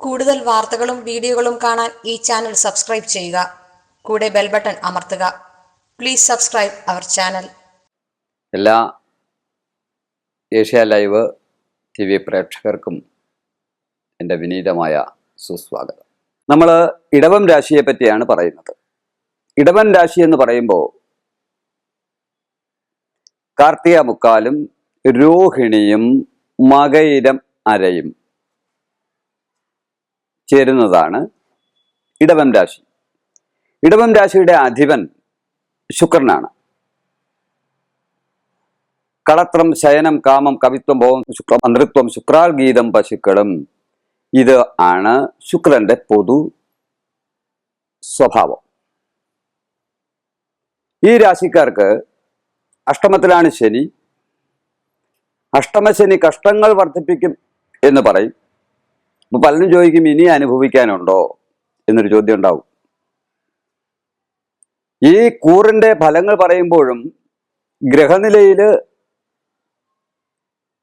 കൂടുതൽ വാർത്തകളും വീഡിയോകളും കാണാൻ ഈ ചാനൽ സബ്സ്ക്രൈബ് ചെയ്യുക. കൂടെ ബെൽ ബട്ടൺ അമർത്തുക. പ്ലീസ് സബ്സ്ക്രൈബ് അവർ ചാനൽ എല്ലാ ഏഷ്യ ലൈവ് ടി വി പ്രേക്ഷകർക്കും എന്റെ വിനീതമായ സുസ്വാഗതം. നമ്മൾ ഇടവം രാശിയെ പറ്റിയാണ് പറയുന്നത്. ഇടവൻ രാശി എന്ന് പറയുമ്പോൾ കാർത്തിക മുക്കാലും രോഹിണിയും മകയിരം അരയും. ചേരുന്നതാണ് ഇടവം രാശി. ഇടവം രാശിയുടെ അധിപൻ ശുക്രനാണ്. കളത്രം ശയനം കാമം കവിത്വം ഭവം ശുക്ര അന്തൃത്വം ശുക്രാൽ ഗീതം പശുക്കളും. ഇത് ആണ് ശുക്രന്റെ പൊതു സ്വഭാവം. ഈ രാശിക്കാർക്ക് അഷ്ടമത്തിലാണ് ശനി. അഷ്ടമശനി കഷ്ടങ്ങൾ വർദ്ധിപ്പിക്കും എന്ന് പറയും. അപ്പൊ പലരും ചോദിക്കും ഇനി അനുഭവിക്കാനുണ്ടോ? എന്നൊരു ചോദ്യം ഉണ്ടാവും. ഈ കൂറിന്റെ ഫലങ്ങൾ പറയുമ്പോഴും ഗ്രഹനിലയിൽ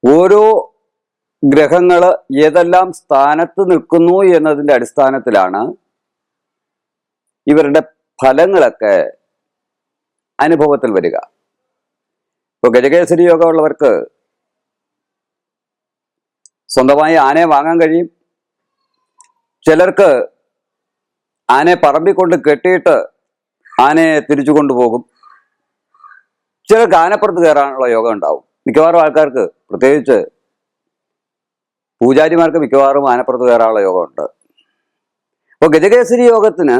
ഓരോ ഗ്രഹങ്ങൾ ഏതെല്ലാം സ്ഥാനത്ത് നിൽക്കുന്നു എന്നതിന്റെ അടിസ്ഥാനത്തിലാണ് ഇവരുടെ ഫലങ്ങളൊക്കെ അനുഭവത്തിൽ വരിക. ഇപ്പോൾ ഗജകേസരി യോഗമുള്ളവർക്ക് സ്വന്തമായി ആനയെ വാങ്ങാൻ കഴിയും. ചിലർക്ക് ആനയെ പറമ്പിൽ കൊണ്ട് കെട്ടിയിട്ട് ആനയെ തിരിച്ചു കൊണ്ടുപോകും. ചിലർക്ക് ആനപ്പുറത്ത് കയറാനുള്ള യോഗം ഉണ്ടാവും. മിക്കവാറും ആൾക്കാർക്ക് പ്രത്യേകിച്ച് പൂജാരിമാർക്ക് മിക്കവാറും ആനപ്പുറത്ത് കയറാനുള്ള യോഗമുണ്ട്. അപ്പോൾ ഗജകേസരി യോഗത്തിന്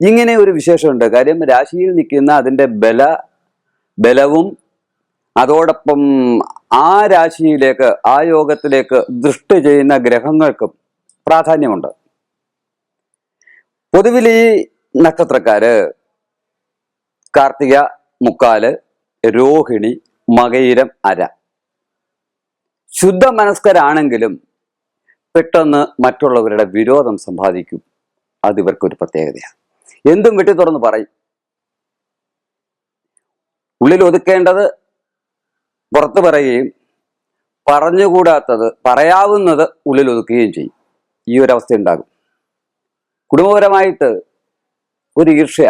ഇങ്ങനെ ഒരു വിശേഷമുണ്ട്. കാര്യം രാശിയിൽ നിൽക്കുന്ന അതിന്റെ ബല ബലവും അതോടൊപ്പം ആ രാശിയിലേക്ക് ആ യോഗത്തിലേക്ക് ദൃഷ്ടി ചെയ്യുന്ന ഗ്രഹങ്ങൾക്കും പ്രാധാന്യമുണ്ട്. പൊതുവിൽ ഈ നക്ഷത്രക്കാര് കാർത്തിക മുക്കാൽ രോഹിണി മകയിരം അര. ശുദ്ധ മനസ്കരാണെങ്കിലും പെട്ടെന്ന് മറ്റുള്ളവരുടെ വിരോധം സമ്പാദിക്കും. അത് ഇവർക്കൊരു പ്രത്യേകതയാണ്. എന്തും വെട്ടി തുറന്ന് പറയും. ഉള്ളിൽ ഒതുക്കേണ്ടത് പുറത്ത് പറയുകയും പറഞ്ഞുകൂടാത്തത് പറയാവുന്നത് ഉള്ളിൽ ഒതുക്കുകയും ചെയ്യും. ഈ ഒരു അവസ്ഥ ഉണ്ടാകും. കുടുംബപരമായിട്ട് ഒരു ഈർഷ്യ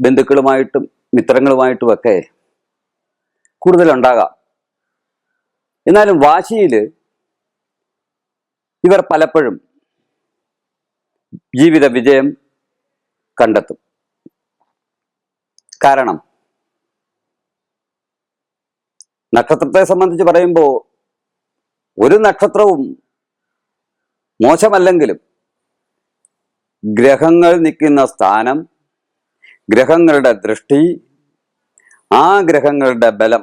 ബന്ധുക്കളുമായിട്ടും മിത്രങ്ങളുമായിട്ടുമൊക്കെ കൂടുതലുണ്ടാകാം. എന്നാലും വാശിയിൽ ഇവർ പലപ്പോഴും ജീവിത വിജയം കണ്ടെത്തും. കാരണം നക്ഷത്രത്തെ സംബന്ധിച്ച് പറയുമ്പോൾ ഒരു നക്ഷത്രവും മോശമല്ലെങ്കിലും ഗ്രഹങ്ങൾ നിൽക്കുന്ന സ്ഥാനം ഗ്രഹങ്ങളുടെ ദൃഷ്ടി ആ ഗ്രഹങ്ങളുടെ ബലം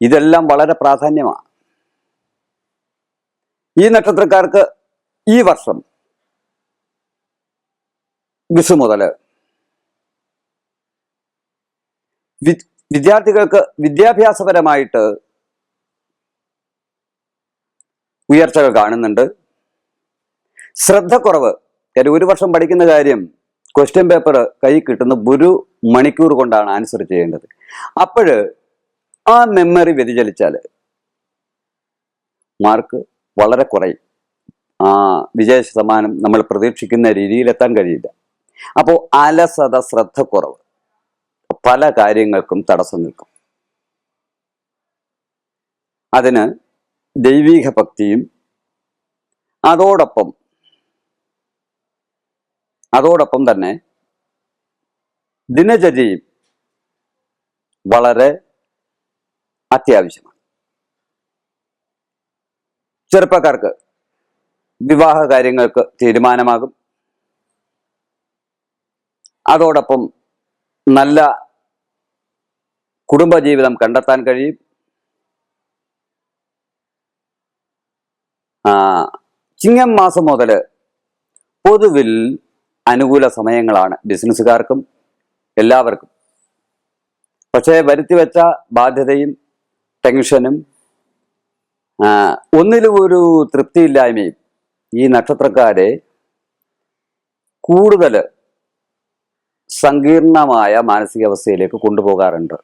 ഇതെല്ലാം വളരെ പ്രാധാന്യമാണ്. ഈ നക്ഷത്രക്കാർക്ക് ഈ വർഷം വിഷു മുതൽ വിദ്യാർത്ഥികൾക്ക് വിദ്യാഭ്യാസപരമായിട്ട് ഉയർച്ചകൾ കാണുന്നുണ്ട്. ശ്രദ്ധക്കുറവ്. കാര്യം ഒരു വർഷം പഠിക്കുന്ന കാര്യം ക്വസ്റ്റ്യൻ പേപ്പർ കൈ കിട്ടുന്ന ഒരു മണിക്കൂർ കൊണ്ടാണ് ആൻസർ ചെയ്യേണ്ടത്. അപ്പോഴ് ആ മെമ്മറി വ്യതിചലിച്ചാൽ മാർക്ക് വളരെ കുറയും. ആ വിജയ ശതമാനം നമ്മൾ പ്രതീക്ഷിക്കുന്ന രീതിയിലെത്താൻ കഴിയില്ല. അപ്പോൾ അലസത ശ്രദ്ധക്കുറവ് പല കാര്യങ്ങൾക്കും തടസ്സം നിൽക്കും. അതിന് ദൈവീക ഭക്തിയും അതോടൊപ്പം അതോടൊപ്പം തന്നെ ദിനചര്യയും വളരെ അത്യാവശ്യമാണ്. ചെറുപ്പക്കാർക്ക് വിവാഹ കാര്യങ്ങൾക്ക് തീരുമാനമാകും. അതോടൊപ്പം നല്ല കുടുംബജീവിതം കണ്ടെത്താൻ കഴിയും. ചിങ്ങം മാസം മുതൽ പൊതുവിൽ അനുകൂല സമയങ്ങളാണ് ബിസിനസ്സുകാർക്കും എല്ലാവർക്കും. പക്ഷേ വരുത്തി വെച്ച ബാധ്യതയും ടെൻഷനും ഒന്നിലും ഒരു തൃപ്തിയില്ലായ്മയും ഈ നക്ഷത്രക്കാരെ കൂടുതൽ സങ്കീർണമായ മാനസികാവസ്ഥയിലേക്ക് കൊണ്ടുപോകാറുണ്ട്.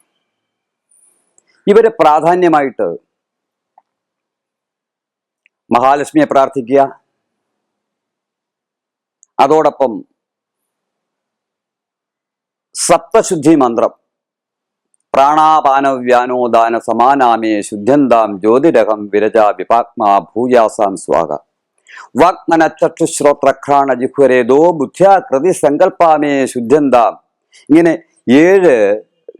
ഇവരെ പ്രാധാന്യമായിട്ട് മഹാലക്ഷ്മിയെ പ്രാർത്ഥിക്കുക. അതോടൊപ്പം സപ്തശുദ്ധി മന്ത്രം പ്രാണാപാന വ്യാനോദാന സമാനാമേ ശുദ്ധ്യന്താം ജ്യോതിരഹം വിരജ വിപാത്മാ ഭൂയാസാം സ്വാഗ. വാഗ്മന ചക്ഷുശ്രോത്രഘ്രാണ ജിഹ്വരേതോ ബുദ്ധ്യാ കൃതി സങ്കല്പാമേ ശുദ്ധ്യന്താം. ഇങ്ങനെ ഏഴ്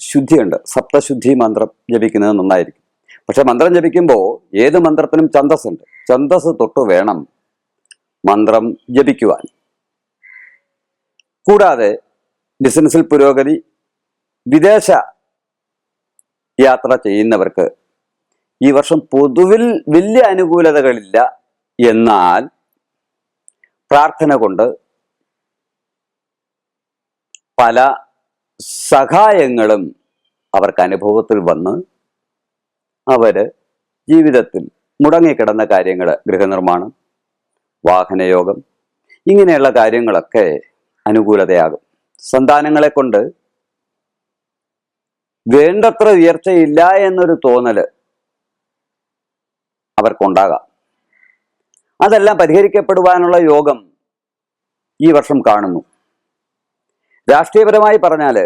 ശുദ്ധിയുണ്ട്. സപ്തശുദ്ധി മന്ത്രം ജപിക്കുന്നത് നന്നായിരിക്കും. പക്ഷെ മന്ത്രം ജപിക്കുമ്പോൾ ഏത് മന്ത്രത്തിനും ഛന്തസ് ഉണ്ട് ഛന്തസ് തൊട്ട് വേണം മന്ത്രം ജപിക്കുവാൻ. കൂടാതെ ബിസിനസ്സിൽ പുരോഗതി വിദേശ യാത്ര ചെയ്യുന്നവർക്ക് ഈ വർഷം പൊതുവിൽ വലിയ അനുകൂലതകളില്ല. എന്നാൽ പ്രാർത്ഥന കൊണ്ട് പല സഹായങ്ങളും അവർക്ക് അനുഭവത്തിൽ വന്ന് അവർ ജീവിതത്തിൽ മുടങ്ങിക്കിടന്ന കാര്യങ്ങൾ ഗൃഹനിർമ്മാണം വാഹനയോഗം ഇങ്ങനെയുള്ള കാര്യങ്ങളൊക്കെ അനുകൂലതയാകും. സന്താനങ്ങളെ കൊണ്ട് വേണ്ടത്ര ഉയർച്ചയില്ല എന്നൊരു തോന്നൽ അവർക്കുണ്ടാകാം. അതെല്ലാം പരിഹരിക്കപ്പെടുവാനുള്ള യോഗം ഈ വർഷം കാണുന്നു. രാഷ്ട്രീയപരമായി പറഞ്ഞാൽ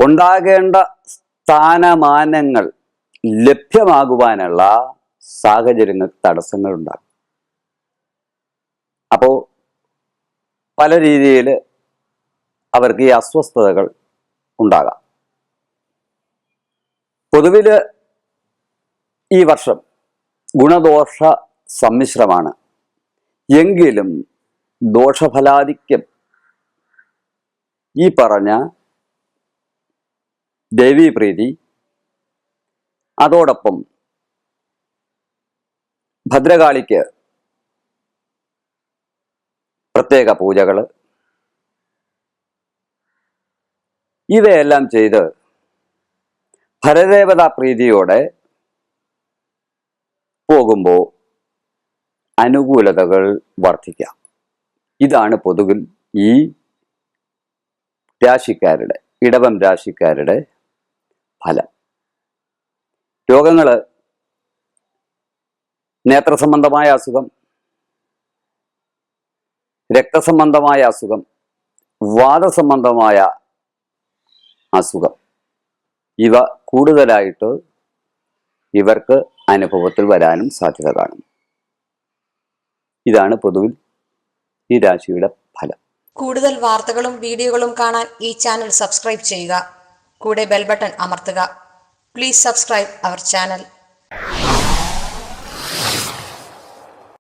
ഉണ്ടാകേണ്ട സ്ഥാനമാനങ്ങൾ ലഭ്യമാകുവാനുള്ള സാഹചര്യങ്ങൾ തടസ്സങ്ങൾ ഉണ്ടാകും അപ്പോൾ പല രീതിയിൽ അവർക്ക് ഈ അസ്വസ്ഥതകൾ ഉണ്ടാകാം. പൊതുവിൽ ഈ വർഷം ഗുണദോഷ സമ്മിശ്രമാണ്. എങ്കിലും ദോഷഫലാധിക്യം ഈ പറഞ്ഞ ദേവീപ്രീതി അതോടൊപ്പം ഭദ്രകാളിക്ക് പ്രത്യേക പൂജകൾ ഇവയെല്ലാം ചെയ്ത് ഭരദേവതാ പ്രീതിയോടെ പോകുമ്പോൾ അനുകൂലതകൾ വർദ്ധിക്കാം. ഇതാണ് പൊതുവിൽ ഈ രാശിക്കാരുടെ ഇടവം രാശിക്കാരുടെ ഫലം. രോഗങ്ങൾ നേത്രസംബന്ധമായ അസുഖം രക്തസംബന്ധമായ അസുഖം വാദസംബന്ധമായ അസുഖം. ഇവ കൂടുതലായിട്ട് ഇവർക്ക് അനുഭവത്തിൽ വരാനും സാധ്യത കാണും ഇതാണ് പൊതുവിൽ ഈ രാശിയുടെ ഫലം. കൂടുതൽ വാർത്തകളും വീഡിയോകളും കാണാൻ ഈ ചാനൽ സബ്സ്ക്രൈബ് ചെയ്യുക. കൂടെ ബെൽ ബട്ടൺ അമർത്തുക. Please subscribe our channel.